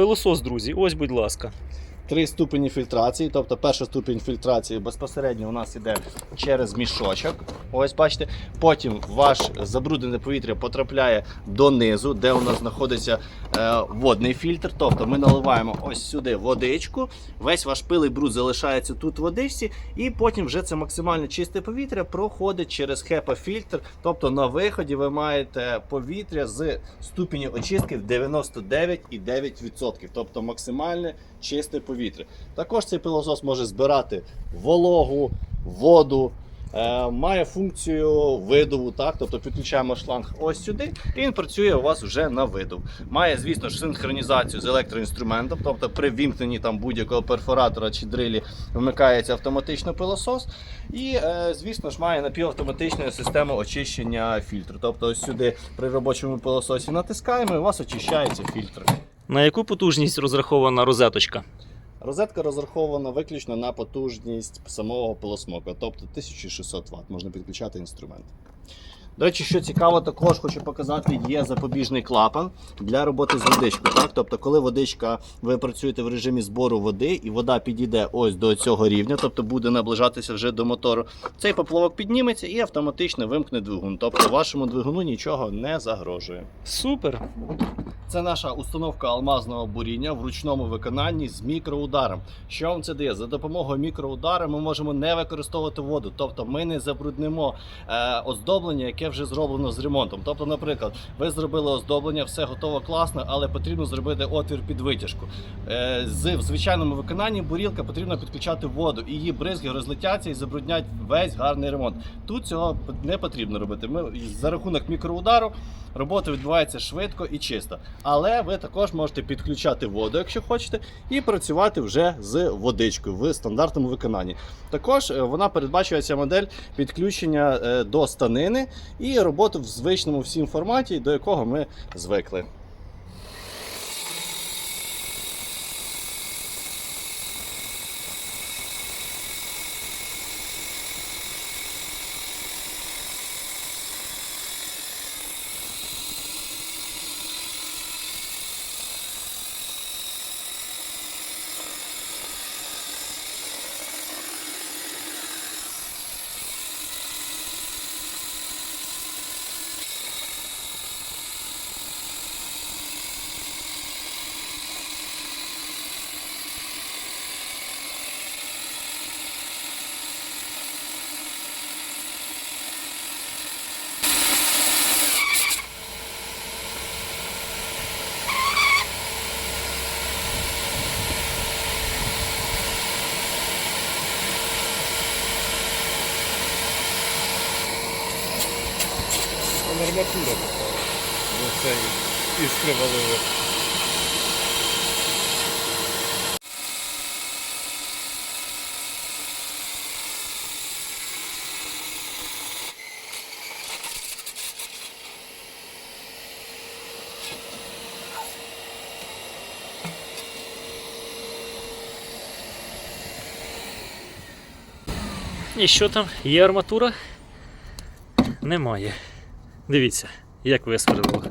Пилосос, друзі, ось, будь ласка. Три ступені фільтрації. Тобто перший ступінь фільтрації безпосередньо у нас іде через мішочок. Ось бачите. Потім ваш забруднене повітря потрапляє донизу, де у нас знаходиться е, водний фільтр. Тобто ми наливаємо ось сюди водичку. Весь ваш пил бруд залишається тут в водичці, і потім вже це максимально чисте повітря проходить через HEPA-фільтр. Тобто на виході ви маєте повітря з ступені очистки в 99,9%. Тобто максимальне чисте повітря. Також цей пилосос може збирати вологу, воду. е, Має функцію видову, так, тобто підключаємо шланг ось сюди, і він працює у вас вже на видов. Має, звісно ж, синхронізацію з електроінструментом, тобто при вімкненні там будь-якого перфоратора чи дрилі вмикається автоматично пилосос. І, е, звісно ж, має напівавтоматичну систему очищення фільтру. Тобто, ось сюди при робочому пилососі натискаємо, і у вас очищається фільтр. На яку потужність розрахована розеточка? Розетка розрахована виключно на потужність самого пилосмока, тобто 1600 Вт, можна підключати інструмент. До речі, що цікаво, також хочу показати, є запобіжний клапан для роботи з водичкою. Так? Тобто, коли водичка, ви працюєте в режимі збору води, і вода підійде ось до цього рівня, тобто буде наближатися вже до мотору, цей поплавок підніметься і автоматично вимкне двигун. Тобто вашому двигуну нічого не загрожує. Супер. Це наша установка алмазного буріння в ручному виконанні з мікроударом. Що вам це дає? За допомогою мікроудара ми можемо не використовувати воду, тобто ми не забруднимо е, оздоблення, яке вже зроблено з ремонтом. Тобто, наприклад, ви зробили оздоблення, все готово класно, але потрібно зробити отвір під витяжку. Е, з в звичайному виконанні бурілка потрібно підключати воду, і її бризги розлетяться і забруднять весь гарний ремонт. Тут цього не потрібно робити. Ми за рахунок мікроудару робота відбувається швидко і чисто. Але ви також можете підключати воду, якщо хочете, і працювати вже з водичкою в стандартному виконанні. Також е, вона передбачує ця модель підключення е, до станини і роботу в звичному всім форматі, до якого ми звикли. Арматура. Оце іскри валили. І що там? Є арматура? Немає. Дивіться, як висверлило.